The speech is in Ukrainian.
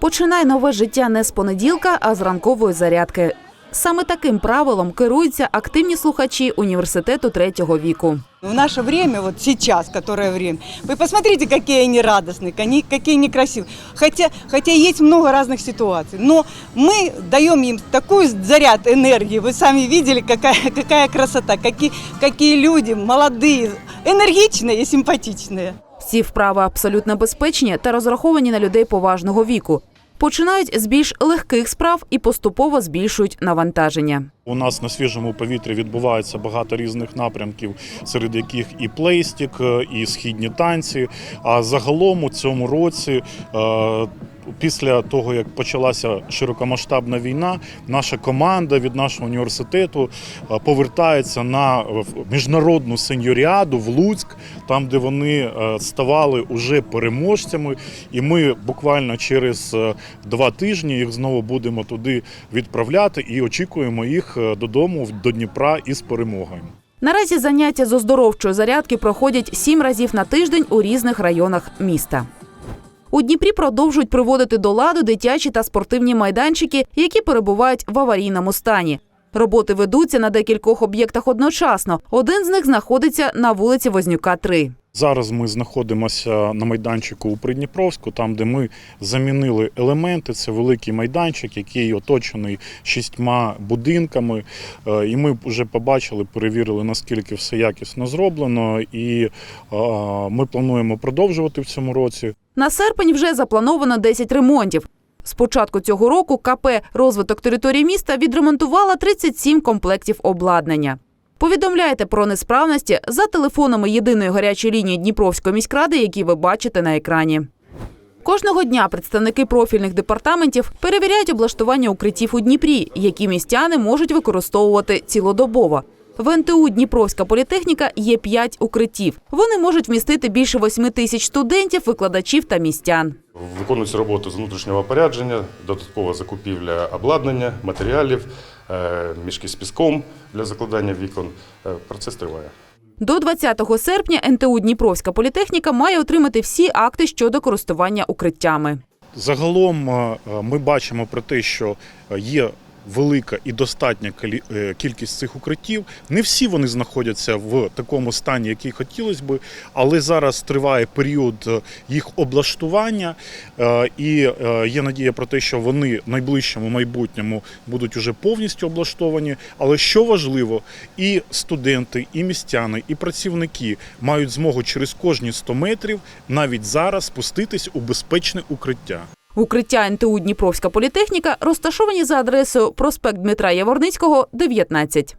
Починай нове життя не з понеділка, а з ранкової зарядки. Саме таким правилом керуються активні слухачі університету третього віку. В наше время, вот сейчас, которое время, вы посмотрите, какие они радостные, они, какие они красивые. Хотя, хотя есть много разных ситуаций, но мы даем им такой заряд энергии. Вы сами видели, какая, какая красота, какие, какие люди молодые, энергичные и симпатичные. Всі вправи абсолютно безпечні та розраховані на людей поважного віку. Починають з більш легких справ і поступово збільшують навантаження. У нас на свіжому повітрі відбувається багато різних напрямків, серед яких і плейстік, е, і східні танці. А загалом у цьому році. е, Після того, як почалася широкомасштабна війна, наша команда від нашого університету е, повертається на міжнародну сеньоріаду в Луцьк, там, де вони е, ставали уже переможцями. І ми буквально через е, два тижні їх знову будемо туди відправляти і очікуємо їх е, додому до Дніпра із перемогою. Наразі заняття з оздоровчої зарядки проходять сім разів на тиждень у різних районах міста. У Дніпрі продовжують приводити до ладу дитячі та спортивні майданчики, які перебувають в аварійному стані. Роботи ведуться на декількох об'єктах одночасно. Один з них знаходиться на вулиці Вознюка, 3. Зараз ми знаходимося на майданчику у Придніпровську, там де ми замінили елементи. Це великий майданчик, який оточений шістьма будинками. Е, І ми вже побачили, перевірили, наскільки все якісно зроблено. І е, ми плануємо продовжувати в цьому році. На серпень вже заплановано 10 ремонтів. З початку цього року КП розвиток території міста відремонтувала 37 комплектів обладнання. Повідомляйте про несправності за телефонами єдиної гарячої лінії Дніпровської міськради, які ви бачите на екрані. Кожного дня представники профільних департаментів перевіряють облаштування укриттів у Дніпрі, які містяни можуть використовувати цілодобово. В НТУ Дніпровська політехніка є п'ять укриттів. Вони можуть вмістити більше 8 тисяч студентів, викладачів та містян. Виконуються роботи з внутрішнього опорядження, додаткова закупівля обладнання, матеріалів, е, мішки з піском для закладання вікон. Е, Процес триває. До 20 серпня НТУ Дніпровська політехніка має отримати всі акти щодо користування укриттями. Загалом е, ми бачимо про те, що є велика і достатня е, кількість цих укриттів. Не всі вони знаходяться в такому стані, який хотілося би, але зараз триває період е, їх облаштування, е, і є надія про те, що вони в найближчому майбутньому будуть уже повністю облаштовані. Але що важливо, і студенти, і містяни, і працівники мають змогу через кожні 100 метрів навіть зараз спуститись у безпечне укриття. Укриття НТУ Дніпровська політехніка розташовані за адресою проспект Дмитра Яворницького, 19.